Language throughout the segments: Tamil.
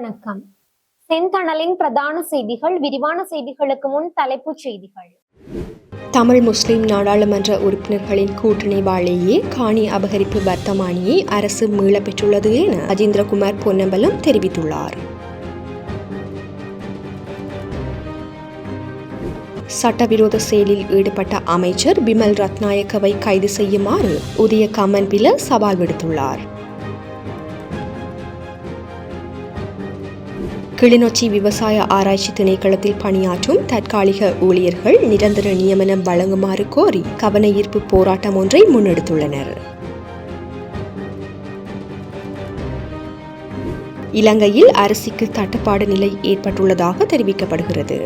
வணக்கம். செந்தணலின் பிரதான செய்திகள் விரிவான செய்திகளுக்கு முன் தலைப்புச் செய்திகள். தமிழ் முஸ்லிம் நாடாளுமன்ற உறுப்பினர்களின் கூட்டணிவாலேயே காணி அபகரிப்பு வர்த்தமானியை அரசு மீளப் பெற்றுள்ளது என அஜேந்திரகுமார் பொன்னம்பலம் தெரிவித்துள்ளார். சட்டவிரோத செயலில் ஈடுபட்ட அமைச்சர் பிமல் ரத்நாயக்கவை கைது செய்யுமாறு உதய கமன்பில சவால் விடுத்துள்ளார். கிளிநொச்சி விவசாய ஆராய்ச்சி திணைக்களத்தில் பணியாற்றும் தற்காலிக ஊழியர்கள் நிரந்தர நியமனம் வழங்குமாறு கோரி கவன ஈர்ப்பு போராட்டம் ஒன்றை முன்னெடுத்துள்ளனர். இலங்கையில் அரிசிக்கு தட்டுப்பாடு நிலை ஏற்பட்டுள்ளதாக தெரிவிக்கப்படுகிறது.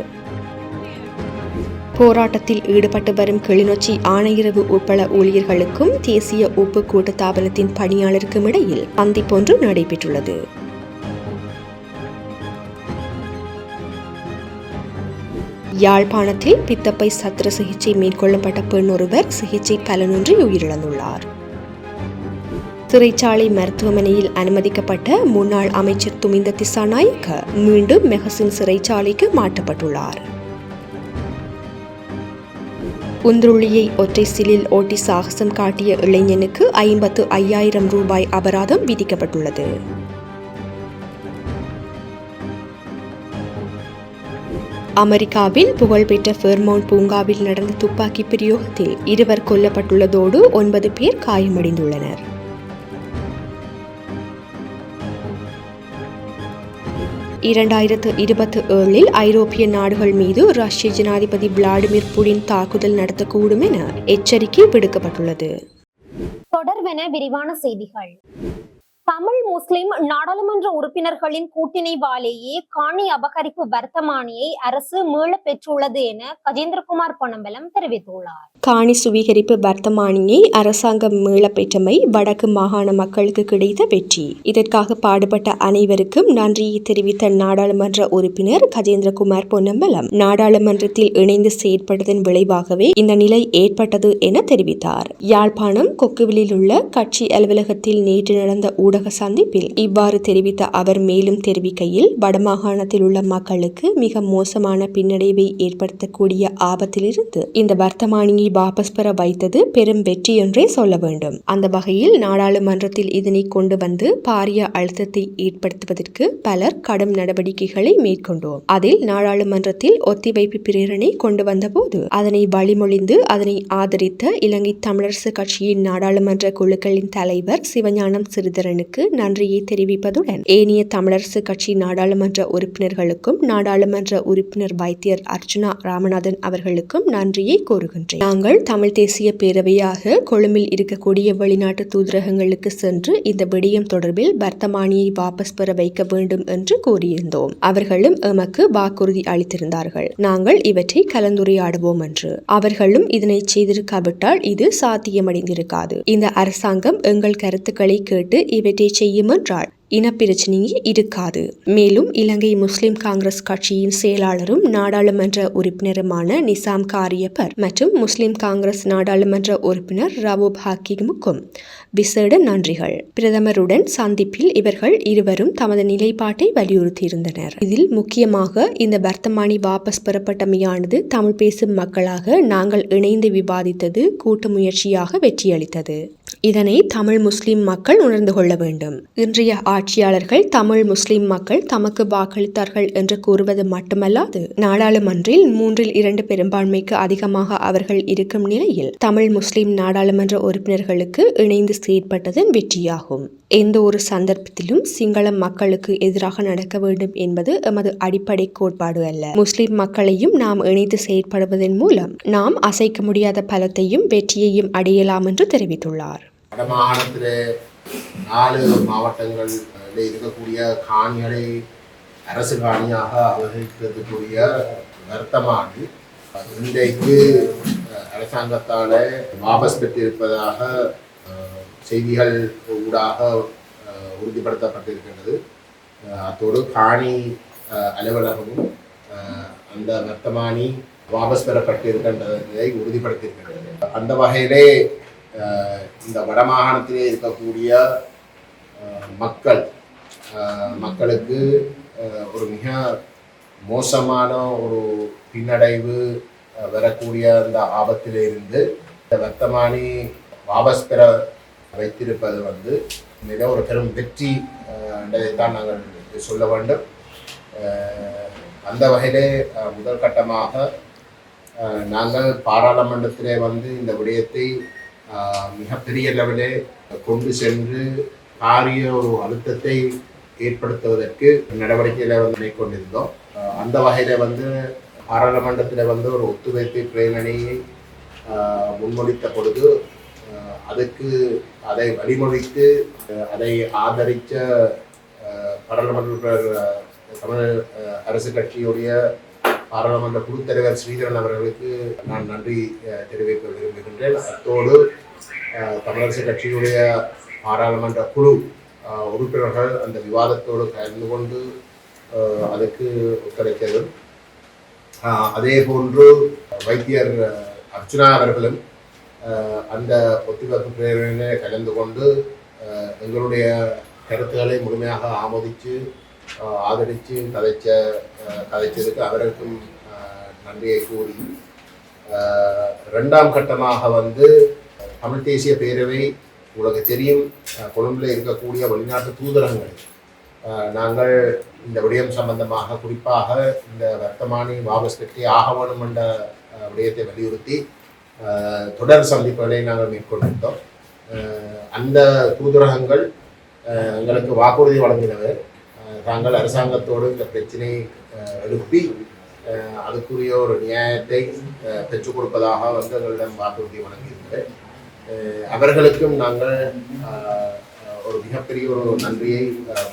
போராட்டத்தில் ஈடுபட்டு வரும் கிளிநொச்சி ஆணையரவு உட்பட ஊழியர்களுக்கும் தேசிய உப்பு கூட்டுத்தாபனத்தின் பணியாளருக்கும் இடையில் சந்திப்பொன்று நடைபெற்றுள்ளது. யாழ்ப்பாணத்தில் பித்தப்பை சத்திர சிகிச்சை மேற்கொள்ளப்பட்ட பெண் ஒருவர் சிகிச்சை பலனின்றி உயிரிழந்துள்ளார். சிறைச்சாலை மருத்துவமனையில் அனுமதிக்கப்பட்ட முன்னாள் அமைச்சர் துமிந்த திசாநாயக்க மீண்டும் மெஹசின் சிறைச்சாலைக்கு மாற்றப்பட்டுள்ளார். உந்துருளியை ஒற்றை சிலில் ஓட்டி சாகசம் காட்டிய இளைஞனுக்கு ஐம்பத்து ஐயாயிரம் ரூபாய் அபராதம் விதிக்கப்பட்டுள்ளது. அமெரிக்காவில் புகழ்பெற்ற ஃபெர்மவுண்ட் பூங்காவில் நடந்த துப்பாக்கி பிரயோகத்தில் இருவர் கொல்லப்பட்டுள்ளதோடு ஒன்பது பேர் காயமடைந்துள்ளனர். இரண்டாயிரத்து இருபத்தி ஏழில் ஐரோப்பிய நாடுகள் மீது ரஷ்ய ஜனாதிபதி விளாடிமிர் புடின் தாக்குதல் நடத்தக்கூடும் என எச்சரிக்கை விடுக்கப்பட்டுள்ளது. தொடர்வென விரிவான செய்திகள். தமிழ் முஸ்லிம் நாடாளுமன்ற உறுப்பினர்களின் கூட்டிணைவாலேயே காணி அபகரிப்பு வர்த்தமானியை அரசு மீள பெற்றுள்ளது என கஜேந்திரகுமார் பொன்னம்பலம் தெரிவித்துள்ளார். காணி சுவீகரிப்பு வர்த்தமானியை அரசாங்கம் மீள பெற்றமை வடக்கு மாகாண மக்களுக்கு கிடைத்த வெற்றி. இதற்காக பாடுபட்ட அனைவருக்கும் நன்றியை தெரிவித்த நாடாளுமன்ற உறுப்பினர் கஜேந்திரகுமார் பொன்னம்பலம். நாடாளுமன்றத்தில் இணைந்து செயற்பட்டதன் விளைவாகவே இந்த நிலை ஏற்பட்டது என தெரிவித்தார். யாழ்ப்பாணம் கொக்குவிலில் உள்ள கட்சி அலுவலகத்தில் நேற்று நடந்த ஊடக சந்திப்பில் இவ்வாறு தெரிவித்த அவர் மேலும் தெரிவிக்கையில் வடமாகாணத்தில் உள்ள மக்களுக்கு மிக மோசமான பின்னடைவை ஏற்படுத்தக்கூடிய ஆபத்திலிருந்து இந்த வர்த்தமானியை வாபஸ் பெற வைத்தது பெரும் வெற்றி என்றே சொல்ல வேண்டும். அந்த வகையில் நாடாளுமன்றத்தில் இதனை கொண்டு வந்து பாரிய அழுத்தத்தை ஏற்படுத்துவதற்கு பலர் கடும் நடவடிக்கைகளை மேற்கொண்டோம். அதில் நாடாளுமன்றத்தில் ஒத்திவைப்பு பிரேரணை கொண்டு வந்தபோது அதனை வழிமொழிந்து அதனை ஆதரித்த இலங்கை தமிழரசு கட்சியின் நாடாளுமன்ற குழுக்களின் தலைவர் சிவஞானம் சிறிதரனுக்கு நன்றியை தெரிவிப்பதுடன் ஏனைய தமிழரசு கட்சி நாடாளுமன்ற உறுப்பினர்களுக்கும் நாடாளுமன்ற உறுப்பினர் வைத்தியர் அர்ஜுனா ராமநாதன் அவர்களுக்கும் நன்றியை கோருகின்றேன் நாங்கள் தமிழ் தேசிய பேரவையாக கொழும்பில் இருக்கக்கூடிய வெளிநாட்டு தூதரகங்களுக்கு சென்று இந்த விடயம் தொடர்பில் வர்த்தமானியை வாபஸ் பெற வைக்க வேண்டும் என்று கூறியிருந்தோம். அவர்களும் எமக்கு வாக்குறுதி அளித்திருந்தார்கள். நாங்கள் இவற்றை கலந்துரையாடுவோம் என்று. அவர்களும் இதனை செய்திருக்காவிட்டால் இது சாத்தியமடைந்திருக்காது. இந்த அரசாங்கம் எங்கள் கருத்துக்களை கேட்டு இவற்றை செய்யும் என்றால் இனப்பிரச்சனையே இருக்காது. மேலும் இலங்கை முஸ்லிம் காங்கிரஸ் கட்சியின் செயலாளரும் நாடாளுமன்ற உறுப்பினருமான நிசாம் காரியப்பர் மற்றும் முஸ்லிம் காங்கிரஸ் நாடாளுமன்ற உறுப்பினர் ரவூப் ஹாக்கிமுக்கும் விசேட நன்றிகள். பிரதமருடன் சந்திப்பில் இவர்கள் இருவரும் தமது நிலைப்பாட்டை வலியுறுத்தியிருந்தனர். இதில் முக்கியமாக இந்த வர்த்தமானி வாபஸ் பெறப்பட்டமையானது தமிழ் பேசும் மக்களாக நாங்கள் இணைந்து விவாதித்தது கூட்டு முயற்சியாக வெற்றியளித்தது. இதனை தமிழ் முஸ்லிம் மக்கள் உணர்ந்து கொள்ள வேண்டும். இன்றைய ஆட்சியாளர்கள் தமிழ் முஸ்லிம் மக்கள் தமக்கு வாக்களித்தார்கள் என்று கூறுவது மட்டுமல்லாது நாடாளுமன்றில் மூன்றில் இரண்டு பெரும்பான்மைக்கு அதிகமாக அவர்கள் இருக்கும் நிலையில் தமிழ் முஸ்லிம் நாடாளுமன்ற உறுப்பினர்களுக்கு இணைந்து செயற்பட்டதன் வெற்றியாகும். எந்த ஒரு சந்தர்ப்பத்திலும் சிங்கள மக்களுக்கு எதிராக நடக்க வேண்டும் என்பது எமது அடிப்படை கோட்பாடு அல்ல. முஸ்லிம் மக்களையும் நாம் இணைத்து செயற்படுவதன் மூலம் நாம் அசைக்க முடியாத பலத்தையும் வெற்றியையும் அடையலாம் என்று தெரிவித்துள்ளார். வடமாகாணத்தில் நாலு மாவட்டங்கள் இருக்கக்கூடிய காணிகளை அரசு காணியாக அபகரிக்கிறதுக்குரிய வர்த்தமானி இன்றைக்கு அரசாங்கத்தால் வாபஸ் பெற்றிருப்பதாக செய்திகள் ஊடாக உறுதிப்படுத்தப்பட்டிருக்கின்றது. அத்தோடு காணி அலுவலகமும் அந்த வர்த்தமானி வாபஸ் பெறப்பட்டிருக்கின்றதை உறுதிப்படுத்தியிருக்கின்றது. அந்த வகையிலே இந்த வடமாகாணத்திலே இருக்கக்கூடிய மக்கள் மக்களுக்கு ஒரு மிக மோசமான ஒரு பின்னடைவு வரக்கூடிய அந்த ஆபத்திலிருந்து இந்த வர்த்தமானி வாபஸ் பெற வைத்திருப்பது வந்து மிக ஒரு பெரும் வெற்றி அஹ், என்பதைத்தான் நாங்கள் சொல்ல வேண்டும். அந்த வகையிலே முதல் கட்டமாக நாங்கள் பாராளுமன்றத்திலே வந்து இந்த விடயத்தை மிகப்பெரிய லெவலே கொண்டு சென்று பாரிய ஒரு அழுத்தத்தை ஏற்படுத்துவதற்கு நடவடிக்கைகளை வந்து மேற்கொண்டிருந்தோம். அந்த வகையில் வந்து பாராளுமன்றத்தில் வந்து ஒரு ஒத்துழைப்பு பிரேரணையை முன்மொழித்த பொழுது அதுக்கு அதை வழிமொழித்து அதை ஆதரித்த பாராளுமன்ற தமிழ் அரசு கட்சியுடைய பாராளுமன்ற குழு தலைவர் ஸ்ரீதரன் அவர்களுக்கு நான் நன்றி தெரிவிக்க விரும்புகின்றேன். அத்தோடு தமிழரசு கட்சியுடைய பாராளுமன்ற குழு உறுப்பினர்கள் அந்த விவாதத்தோடு கலந்து கொண்டு அதுக்கு ஒத்துழைத்தது அதே போன்று வைத்தியர் அர்ச்சனா அவர்களும் அந்த ஒத்துழைப்பு பிரேரணையிலே கலந்து கொண்டு எங்களுடைய கருத்துக்களை முழுமையாக ஆமோதித்து ஆதரித்து கதைச்ச கதைச்சதுக்கு அவருக்கும் நன்றியை கூறி ரெண்டாம் கட்டமாக வந்து தமிழ் தேசிய பேரவை உங்களுக்கு தெரியும் கொழும்பில் இருக்கக்கூடிய வெளிநாட்டு தூதரங்கள். நாங்கள் இந்த விடயம் சம்பந்தமாக குறிப்பாக இந்த வர்த்தமானி வாபஸ் பெற்றே ஆக வேண்டும் என்ற விடயத்தை வலியுறுத்தி தொடர் சந்திப்புகளை நாங்கள் மேற்கொண்டிருந்தோம். அந்த தூதரகங்கள் எங்களுக்கு வாக்குறுதி வழங்கினவர். தாங்கள் அரசாங்கத்தோடு இந்த பிரச்சனையை எழுப்பி அதுக்குரிய ஒரு நியாயத்தை பெற்றுக் கொடுப்பதாக வந்து எங்களிடம் வாக்குறுதி வழங்கியிருக்கிறேன் அவர்களுக்கும் நாங்கள் ஒரு மிகப்பெரிய ஒரு நன்றியை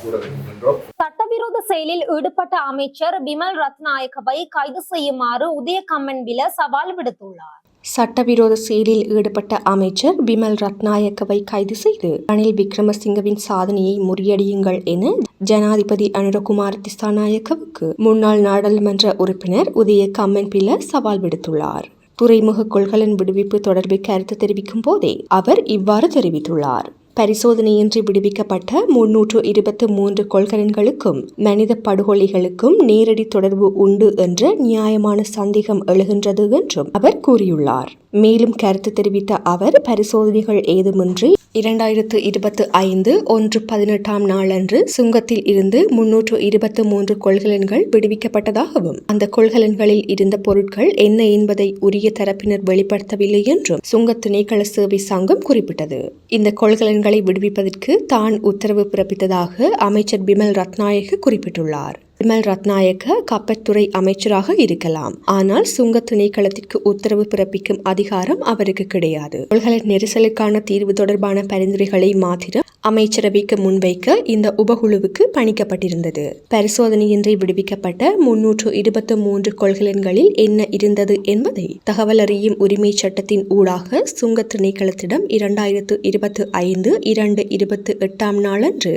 கூற விரும்புகின்றோம். சட்டவிரோத செயலில் ஈடுபட்ட அமைச்சர் பிமல் ரத்நாயக்கவை கைது செய்யுமாறு உதய கம்மன்பில சவால் விடுத்துள்ளார். சட்டவிரோத செயலில் ஈடுபட்ட அமைச்சர் பிமல் ரத்நாயக்கவை கைது செய்து ரணில் விக்ரமசிங்கவின் சாதனையை முறியடியுங்கள் என ஜனாதிபதி அனுரகுமார் திசாநாயக்கவுக்கு முன்னாள் நாடாளுமன்ற உறுப்பினர் உதய கம்மன்பில சவால் விடுத்துள்ளார். துறைமுக கொள்கலன் விடுவிப்பு தொடர்பில் கருத்து தெரிவிக்கும் போதே அவர் இவ்வாறு தெரிவித்துள்ளார். பரிசோதனையின்றி விடுவிக்கப்பட்ட முன்னூற்று இருபத்து மூன்று கொள்கலன்களுக்கும் மனித படுகொலைகளுக்கும் நேரடி தொடர்பு உண்டு என்ற நியாயமான சந்தேகம் எழுகின்றது என்றும் அவர் கூறியுள்ளார். மேலும் கருத்து தெரிவித்த அவர் பரிசோதனைகள் ஏதுமின்றி இரண்டாயிரத்து இருபத்து ஐந்து ஒன்று பதினெட்டாம் நாளன்று சுங்கத்தில் இருந்து முன்னூற்று இருபத்து மூன்று கொள்கலன்கள் விடுவிக்கப்பட்டதாகவும் அந்த கொள்கலன்களில் இருந்த பொருட்கள் என்ன என்பதை உரிய தரப்பினர் வெளிப்படுத்தவில்லை என்றும் சுங்க திணைக்கள சேவை சங்கம் குறிப்பிட்டது. இந்த கொள்கலன்களை விடுவிப்பதற்கு தான் உத்தரவு பிறப்பித்ததாக அமைச்சர் பிமல் ரத்நாயக குறிப்பிட்டுள்ளார். விமல் ரத்நாயக்க கப்பற்துறை அமைச்சராக இருக்கலாம் ஆனால் சுங்க திணைக்களத்திற்கு உத்தரவு பிறப்பிக்கும் அதிகாரம் அவருக்கு கிடையாது கொள்கலன் நெரிசலுக்கான தீர்வு தொடர்பான பரிந்துரைகளை மாத்திரம் அமைச்சரவைக்கு முன்வைக்க இந்த உபகுழுவுக்கு பணிக்கப்பட்டிருந்தது. பரிசோதனையின்றி விடுவிக்கப்பட்ட முன்னூற்று இருபத்து மூன்று கொள்கலன்களில் என்ன இருந்தது என்பதை தகவல் அறியும் உரிமை சட்டத்தின் ஊடாக சுங்க திணைக்களத்திடம் இரண்டாயிரத்து இருபத்து ஐந்து இரண்டு இருபத்து எட்டாம் நாளன்று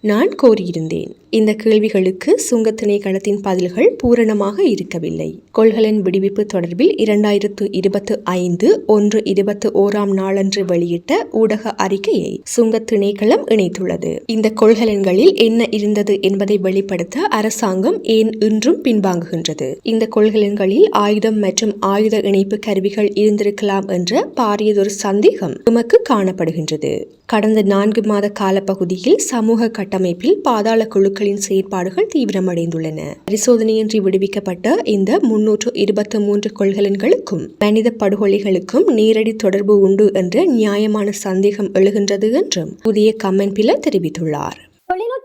நான் கோரியிருந்தேன். இந்த கேள்விகளுக்கு சுங்க திணைக்களத்தின் பதில்கள் பூரணமாக இருக்கவில்லை. கொள்கலன் விடுவிப்பு தொடர்பில் இரண்டாயிரத்து இருபத்து ஐந்து ஒன்று இருபத்து ஓராம் நாளன்று வெளியிட்ட ஊடக அறிக்கையை சுங்க திணைக்கள திணைக்களம் இணைத்துள்ளது. இந்த கொள்கலன்களில் என்ன இருந்தது என்பதை வெளிப்படுத்த அரசாங்கம் ஏன் இன்றும் பின்வாங்குகின்றது? இந்த கொள்கலன்களில் ஆயுதம் மற்றும் ஆயுத இணைப்பு கருவிகள் இருந்திருக்கலாம் என்ற பாரியதொரு சந்தேகம் நமக்கு காணப்படுகின்றது. கடந்த நான்கு மாத காலப்பகுதியில் சமூக கட்டமைப்பில் பாதாள குழுக்களின் செயற்பாடுகள் தீவிரமடைந்துள்ளன. பரிசோதனையின்றி விடுவிக்கப்பட்ட இந்த முன்னூற்று இருபத்தி மூன்று கொள்கலன்களுக்கும் மனித படுகொலைகளுக்கும் நேரடி தொடர்பு உண்டு என்ற நியாயமான சந்தேகம் எழுகின்றது என்றும் புதிய கம்மன்பில தெரிவித்துள்ளார்.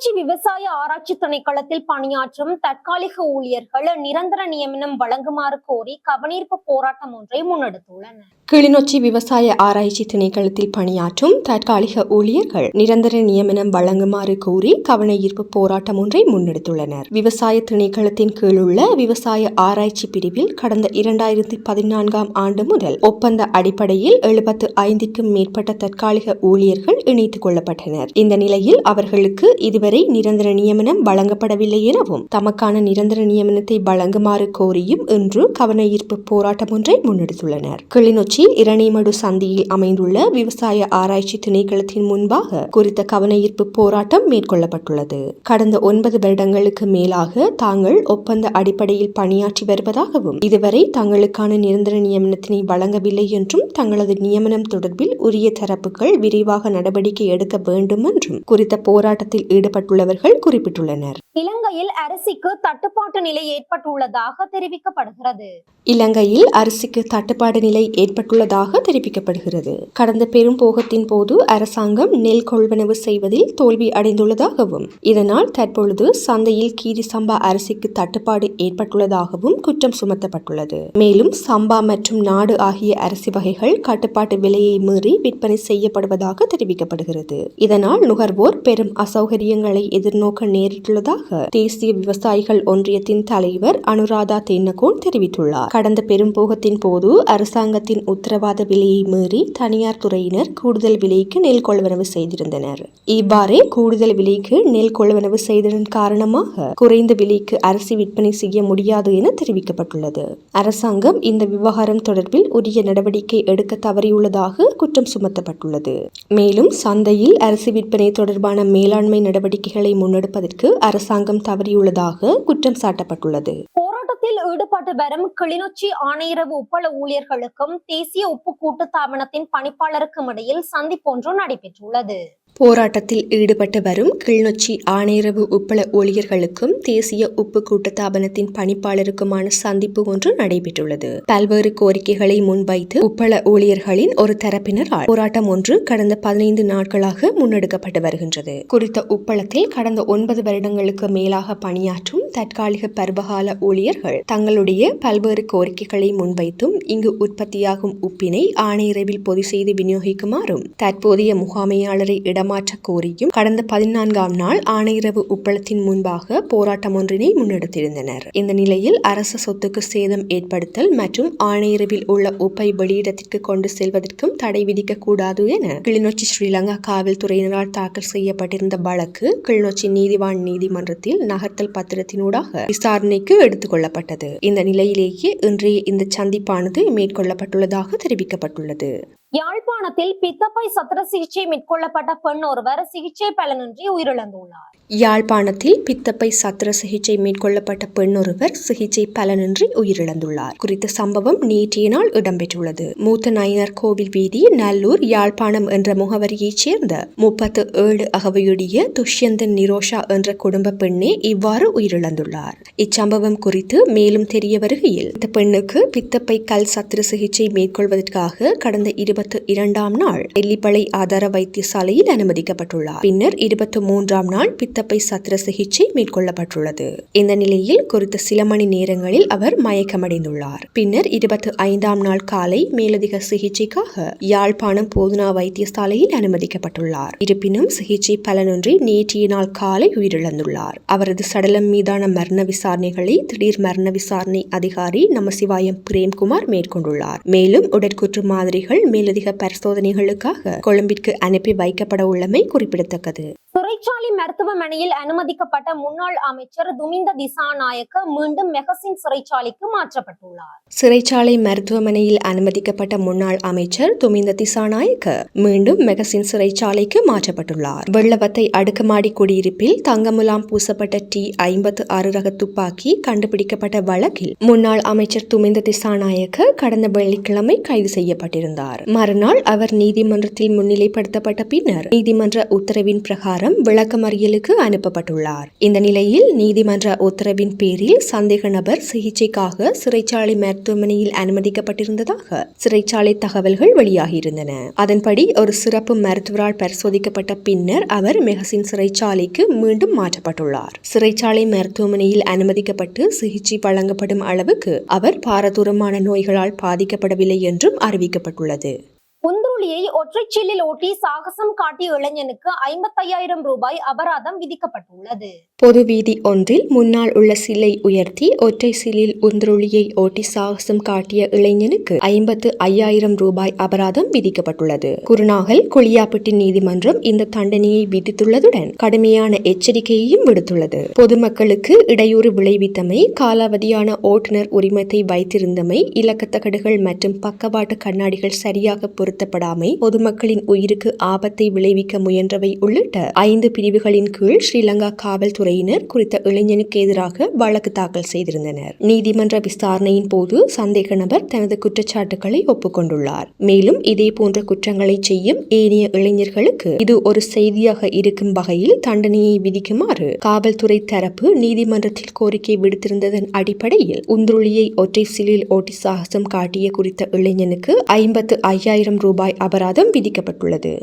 கிளிநொச்சி விவசாய ஆராய்ச்சி திணைக்களத்தில் பணியாற்றும் தற்காலிக ஊழியர்கள் நிரந்தர நியமனம் வழங்குமாறு கோரி கவனீர்ப்பு போராட்டம் ஒன்றை முன்னெடுத்துள்ளனர். கிளிநொச்சி விவசாய ஆராய்ச்சி திணைக்களத்தில் பணியாற்றும் தற்காலிக ஊழியர்கள் நிரந்தர நியமனம் வழங்குமாறு கோரி கவன ஈர்ப்பு போராட்டம் ஒன்றை முன்னெடுத்துள்ளனர். விவசாய திணைக்களத்தின் கீழுள்ள விவசாய ஆராய்ச்சி பிரிவில் கடந்த இரண்டாயிரத்தி பதினான்காம் ஆண்டு முதல் ஒப்பந்த அடிப்படையில் எழுபத்து ஐந்துக்கும் மேற்பட்ட தற்காலிக ஊழியர்கள் இணைத்துக் கொள்ளப்பட்டனர். இந்த நிலையில் அவர்களுக்கு இதுவரை நிரந்தர நியமனம் வழங்கப்படவில்லை எனவும் தமக்கான நிரந்தர நியமனத்தை வழங்குமாறு கோரியும் இன்று கவன ஈர்ப்பு போராட்டம் ஒன்றை முன்னெடுத்துள்ளனர். கிளிநொச்சி இரணிமடு சந்தியில் அமைந்துள்ள விவசாய ஆராய்ச்சி திணைக்களத்தின் முன்பாக குறித்த கவன ஈர்ப்பு போராட்டம் மேற்கொள்ளப்பட்டுள்ளது. கடந்த ஒன்பது வருடங்களுக்கு மேலாக தாங்கள் ஒப்பந்த அடிப்படையில் பணியாற்றி வருவதாகவும் இதுவரை தங்களுக்கான நிரந்தர நியமனத்தினை வழங்கவில்லை என்றும் தங்களது நியமனம் தொடர்பில் உரிய தரப்புகள் விரைவாக நடவடிக்கை எடுக்க வேண்டும் என்றும் குறித்த போராட்டத்தில் ஈடுபட்டுள்ளவர்கள் குறிப்பிட்டுள்ளனர். இலங்கையில் அரிசிக்கு தட்டுப்பாட்டு நிலை ஏற்பட்டுள்ளதாக தெரிவிக்கப்படுகிறது. இலங்கையில் அரிசிக்கு தட்டுப்பாடு நிலை ஏற்பட்டுள்ளதாக தெரிவிக்கப்படுகிறது. கடந்த பெரும் போகத்தின் போது அரசாங்கம் நெல் கொள்வனவு செய்வதில் தோல்வி அடைந்துள்ளதாகவும் இதனால் தற்பொழுது சந்தையில் கீரி சம்பா அரிசிக்கு தட்டுப்பாடு ஏற்பட்டுள்ளதாகவும் குற்றம் சுமத்தப்பட்டுள்ளது. மேலும் சம்பா மற்றும் நாடு ஆகிய அரிசி வகைகள் கட்டுப்பாட்டு விலையை மீறி விற்பனை செய்யப்படுவதாக தெரிவிக்கப்படுகிறது. இதனால் நுகர்வோர் பெரும் அசௌகரியங்களை எதிர்நோக்க நேரிட்டுள்ளதாக தேசிய விவசாயிகள் ஒன்றியத்தின் தலைவர் அனுராதா தென்னகோன் தெரிவித்துள்ளார். கடந்த பெரும்போகத்தின் போது அரசாங்கத்தின் உத்தரவாத விலையை மீறி தனியார் துறையினர் கூடுதல் விலைக்கு நெல் கொள்வனவு செய்திருந்தனர். இவ்வாறே கூடுதல் விலைக்கு நெல் கொள்வனவு செய்ததன் காரணமாக குறைந்த விலைக்கு அரிசி விற்பனை செய்ய முடியாது என தெரிவிக்கப்பட்டுள்ளது. அரசாங்கம் இந்த விவகாரம் தொடர்பில் உரிய நடவடிக்கை எடுக்க தவறியுள்ளதாக குற்றம் சுமத்தப்பட்டுள்ளது. மேலும் சந்தையில் அரிசி விற்பனை தொடர்பான மேலாண்மை நடவடிக்கைகளை முன்னெடுப்பதற்கு அரசாங்கம் தவறியுள்ளதாக குற்றம் சாட்டப்பட்டுள்ளது. போராட்டத்தில் ஈடுபட்டு வரும் கிளிநொச்சி ஆணையரவு உப்பள ஊழியர்களுக்கும் தேசிய உப்பு கூட்டுத்தாபனத்தின் பணிப்பாளருக்கும் இடையில் சந்திப்பொன்று நடைபெற்றுள்ளது. போராட்டத்தில் ஈடுபட்டு வரும் கிளிநொச்சி ஆணையரவு உப்பள ஊழியர்களுக்கும் தேசிய உப்பு கூட்டத்தாபனத்தின் பணிப்பாளருக்குமான சந்திப்பு ஒன்று நடைபெற்றுள்ளது. பல்வேறு கோரிக்கைகளை முன்வைத்து உப்பள ஊழியர்களின் ஒரு தரப்பினரால் போராட்டம் ஒன்று கடந்த பதினைந்து நாட்களாக முன்னெடுக்கப்பட்டு வருகின்றது. குறித்த உப்பளத்தில் கடந்த ஒன்பது வருடங்களுக்கு மேலாக பணியாற்றும் தற்காலிக பருவகால ஊழியர்கள் தங்களுடைய பல்வேறு கோரிக்கைகளை முன்வைத்தும் இங்கு உற்பத்தியாகும் உப்பினை ஆணையரவில் பொது செய்து விநியோகிக்குமாறும் தற்போதைய முகாமையாளரை இடமாற்ற கோரியும் கடந்த பதினான்காம் நாள் ஆணையரவு உப்பளத்தின் முன்பாக போராட்டம் ஒன்றினை முன்னெடுத்திருந்தனர். இந்த நிலையில் அரசு சொத்துக்கு சேதம் ஏற்படுத்தல் மற்றும் ஆணையரவில் உள்ள உப்பை வெளியிடத்திற்கு கொண்டு செல்வதற்கும் தடை விதிக்க கூடாது என கிளிநொச்சி ஸ்ரீலங்கா காவல்துறையினரால் தாக்கல் செய்யப்பட்டிருந்த வழக்கு கிளிநொச்சி நீதிவான் நீதிமன்றத்தில் நகர்த்தல் பத்திரத்தினூடாக விசாரணைக்கு எடுத்துக் கொள்ளப்பட்டது இந்த நிலையிலேயே இன்றைய இந்த சந்திப்பானது மேற்கொள்ளப்பட்டுள்ளதாக தெரிவிக்கப்பட்டுள்ளது. யாழ்ப்பாணத்தில் பித்தப்பை சத்திர சிகிச்சை மேற்கொள்ளப்பட்ட பெண் ஒருவர் சிகிச்சை பலனின்றி உயிரிழந்துள்ளார். யாழ்ப்பாணத்தில் பித்தப்பை சத்திர சிகிச்சை மேற்கொள்ளப்பட்ட பெண்ணொருவர் சிகிச்சை பலனின்றி உயிரிழந்துள்ளார். குறித்த சம்பவம் நேற்றைய நாள் இடம்பெற்றுள்ளது. மூத்த நயனர் கோவில் வீதி நல்லூர் யாழ்ப்பாணம் என்ற முகவரியைச் சேர்ந்த முப்பத்து ஏழு அகவையுடைய துஷ்யந்தன் நிரோஷா என்ற குடும்ப பெண்ணே இவ்வாறு உயிரிழந்துள்ளார். இச்சம்பவம் குறித்து மேலும் தெரிய வருகையில் இந்த பெண்ணுக்கு பித்தப்பை கல் சத்திர சிகிச்சை மேற்கொள்வதற்காக கடந்த இருபத்தி இரண்டாம் நாள் எல்லிப்பளை ஆதார வைத்தியசாலையில் அனுமதிக்கப்பட்டுள்ளார். பின்னர் இருபத்தி மூன்றாம் நாள் தப்பை சத்திர சிகிச்சை மேற்கொள்ளப்பட்டுள்ளது. இந்த நிலையில் குறித்த சில மணி நேரங்களில் அவர் மயக்கமடைந்துள்ளார். பின்னர் இருபத்தி ஐந்தாம் நாள் காலை மேலதிக சிகிச்சைக்காக யாழ்ப்பாணம் போதுனா வைத்தியசாலையில் அனுமதிக்கப்பட்டுள்ளார். இருப்பினும் சிகிச்சை பலனின்றி நேற்றைய நாள் காலை உயிரிழந்துள்ளார். அவரது சடலம் மீதான மரண விசாரணைகளை திடீர் மரண விசாரணை அதிகாரி நமசிவாயம் பிரேம்குமார் மேற்கொண்டுள்ளார். மேலும் உடற்குற்று மாதிரிகள் மேலதிக பரிசோதனைகளுக்காக கொழும்பிற்கு அனுப்பி வைக்கப்பட உள்ளமை குறிப்பிடத்தக்கது. சிறைச்சாலை மருத்துவமனையில் அனுமதிக்கப்பட்ட முன்னாள் அமைச்சர் துமிந்த திசாநாயக்க மீண்டும் மெகசின் சிறைச்சாலைக்கு மாற்றப்பட்டுள்ளார். சிறைச்சாலை மருத்துவமனையில் அனுமதிக்கப்பட்ட முன்னாள் அமைச்சர் துமிந்த திசாநாயக்க மீண்டும் மெகசின் சிறைச்சாலைக்கு மாற்றப்பட்டுள்ளார். வெள்ளவத்தை அடுக்குமாடி குடியிருப்பில் தங்கமுலாம் பூசப்பட்ட டி ஐம்பத்து ஆறு ரக துப்பாக்கி கண்டுபிடிக்கப்பட்ட வழக்கில் முன்னாள் அமைச்சர் துமிந்த திசாநாயக்க கடந்த வெள்ளிக்கிழமை கைது செய்யப்பட்டிருந்தார். மறுநாள் அவர் நீதிமன்றத்தில் முன்னிலைப்படுத்தப்பட்ட பின்னர் நீதிமன்ற உத்தரவின் பிரகாரம் விளக்கமறியலுக்கு அனுப்பப்பட்டுள்ளார். இந்த நிலையில் நீதிமன்ற உத்தரவின் பேரில் சந்தேக நபர் சிகிச்சைக்காக சிறைச்சாலை மருத்துவமனையில் அனுமதிக்கப்பட்டிருந்ததாக சிறைச்சாலை தகவல்கள் வெளியாகியிருந்தன. அதன்படி ஒரு சிறப்பு மருத்துவரால் பரிசோதிக்கப்பட்ட பின்னர் அவர் மெகசின் சிறைச்சாலைக்கு மீண்டும் மாற்றப்பட்டுள்ளார். சிறைச்சாலை மருத்துவமனையில் அனுமதிக்கப்பட்டு சிகிச்சை வழங்கப்படும் அளவுக்கு அவர் பாரதூரமான நோய்களால் பாதிக்கப்படவில்லை என்றும் அறிவிக்கப்பட்டுள்ளது. குந்துருளியை ஒற்றை சில்லில் ஓட்டி சாகசம் காட்டிய இளைஞனுக்கு ஐம்பத்தையாயிரம் ரூபாய் அபராதம் விதிக்கப்பட்டுள்ளது. பொது வீதி ஒன்றில் முன்னால் உள்ள சிலை உயர்த்தி ஒற்றை சிலில் உந்துருளியை ஓட்டி சாகசம் காட்டிய இளைஞனுக்கு ஐம்பத்து ஐயாயிரம் ரூபாய் அபராதம் விதிக்கப்பட்டுள்ளது. குருநாகல் குளியாப்பட்டி நீதிமன்றம் இந்த தண்டனையை விதித்துள்ளதுடன் கடுமையான எச்சரிக்கையையும் விடுத்துள்ளது. பொதுமக்களுக்கு இடையூறு விளைவித்தமை காலாவதியான ஓட்டுநர் உரிமத்தை வைத்திருந்தமை இலக்கத்தகடுகள் மற்றும் பக்கவாட்டு கண்ணாடிகள் சரியாக பொருத்தப்படாமை பொதுமக்களின் உயிருக்கு ஆபத்தை விளைவிக்க முயன்றவை உள்ளிட்ட ஐந்து பிரிவுகளின் கீழ் ஸ்ரீலங்கா காவல்துறையினர் குறித்த இளைஞனுக்கு எதிராக வழக்கு தாக்கல் செய்திருந்தனர். நீதிமன்ற விசாரணையின் போது சந்தேக நபர் தனது குற்றச்சாட்டுகளை ஒப்புக்கொண்டுள்ளார். மேலும் இதே போன்ற குற்றங்களை செய்யும் ஏனைய இளைஞர்களுக்கு இது ஒரு செய்தியாக இருக்கும் வகையில் தண்டனையை விதிக்குமாறு காவல்துறை தரப்பு நீதிமன்றத்தில் கோரிக்கை விடுத்திருந்ததன் அடிப்படையில் உந்துருளியை ஒற்றை சிலில் ஓட்டி சாகசம் காட்டிய குறித்த இளைஞனுக்கு ஐம்பத்து ஐயாயிரம் ரூபாய் அபராதம் விதிக்கப்பட்டுள்ளது.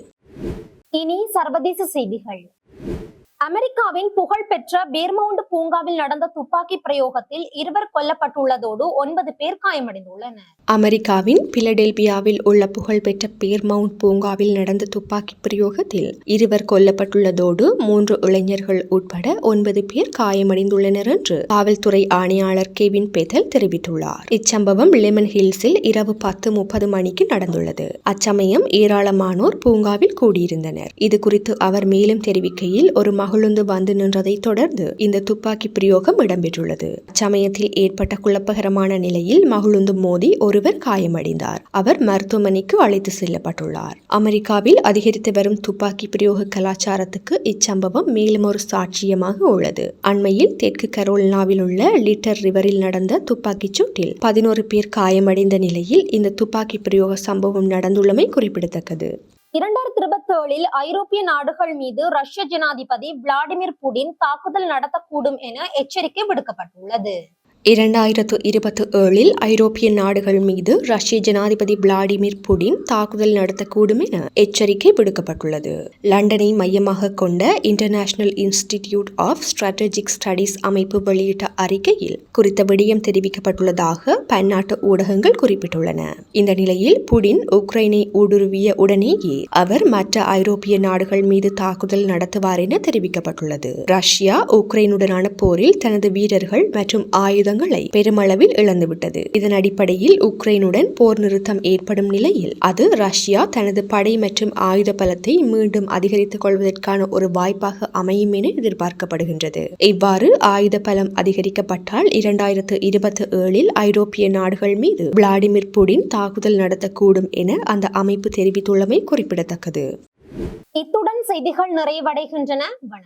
இனி சர்வதேச செய்திகள். அமெரிக்காவின் புகழ்பெற்ற பேர்மவுண்ட் பூங்காவில் நடந்த துப்பாக்கி பிரயோகத்தில் இருவர் கொல்லப்பட்டுள்ளதோடு ஒன்பது பேர் காயமடைந்துள்ளனர். அமெரிக்காவின் பிலடெல்பியாவில் உள்ள புகழ்பெற்ற பேர்மவுண்ட் பூங்காவில் நடந்த துப்பாக்கி பிரயோகத்தில் இருவர் கொல்லப்பட்டுள்ளதோடு மூன்று இளைஞர்கள் உட்பட ஒன்பது பேர் காயமடைந்துள்ளனர் என்று காவல்துறை ஆணையாளர் கெவின் பெதல் தெரிவித்துள்ளார். இச்சம்பவம் லெமன் ஹில்ஸில் இரவு பத்து முப்பது மணிக்கு நடந்துள்ளது. அச்சமயம் ஏராளமானோர் பூங்காவில் கூடியிருந்தனர். இது குறித்து அவர் மேலும் தெரிவிக்கையில் ஒரு மகளுந்து வந்து நின்றதை தொடர்ந்து இந்த துப்பாக்கி பிரயோகம் இடம்பெற்றுள்ளது. அச்சமயத்தில் ஏற்பட்ட குழப்பகரமான நிலையில் மகிழுந்து மோதி ஒருவர் காயமடைந்தார். அவர் மருத்துவமனைக்கு அழைத்து செல்லப்பட்டுள்ளார். அமெரிக்காவில் அதிகரித்து வரும் துப்பாக்கி பிரயோக கலாச்சாரத்துக்கு இச்சம்பவம் மேலும் ஒரு சாட்சியமாக உள்ளது. அண்மையில் தெற்கு கரோலினாவில் உள்ள லிட்டர் ரிவரில் நடந்த துப்பாக்கிச் சூட்டில் பதினோரு பேர் காயமடைந்த நிலையில் இந்த துப்பாக்கி பிரயோக சம்பவம் நடந்துள்ளமை குறிப்பிடத்தக்கது. இரண்டாயிரத்தி இருபத்தி ஏழில் ஐரோப்பிய நாடுகள் மீது ரஷ்ய ஜனாதிபதி விளாடிமிர் புடின் தாக்குதல் நடத்தக்கூடும் என எச்சரிக்கை விடுக்கப்பட்டுள்ளது. இரண்டாயிரத்து இருபத்தி ஏழில் ஐரோப்பிய நாடுகள் மீது ரஷ்ய ஜனாதிபதி விளாடிமிர் புடின் தாக்குதல் நடத்தக்கூடும் என எச்சரிக்கை விடுக்கப்பட்டுள்ளது. லண்டனை மையமாக கொண்ட international institute of strategic studies அமைப்பு வெளியிட்ட அறிக்கையில் குறித்த விடயம் தெரிவிக்கப்பட்டுள்ளதாக பன்னாட்டு ஊடகங்கள் குறிப்பிட்டுள்ளன. இந்த நிலையில் புடின் உக்ரைனை ஊடுருவிய உடனேயே அவர் மற்ற ஐரோப்பிய நாடுகள் மீது தாக்குதல் நடத்துவார் என தெரிவிக்கப்பட்டுள்ளது. ரஷ்யா உக்ரைனுடனான போரில் தனது வீரர்கள் மற்றும் ஆயுத ஆயுதங்களை பெருமளவில் இழந்துவிட்டது. இதன் அடிப்படையில் உக்ரைனுடன் போர் நிறுத்தம் ஏற்படும் நிலையில் அது ரஷ்யா தனது படை மற்றும் ஆயுத பலத்தை மீண்டும் அதிகரித்துக் கொள்வதற்கான ஒரு வாய்ப்பாக அமையும் என எதிர்பார்க்கப்படுகின்றது. இவ்வாறு ஆயுத பலம் அதிகரிக்கப்பட்டால் இரண்டாயிரத்து இருபத்தி ஏழில் ஐரோப்பிய நாடுகள் மீது விளாடிமிர் புடின் தாக்குதல் நடத்தக்கூடும் என அந்த அமைப்பு தெரிவித்துள்ளமை குறிப்பிடத்தக்கது. இத்துடன் செய்திகள் நிறைவடைகின்றன. வணக்கம்.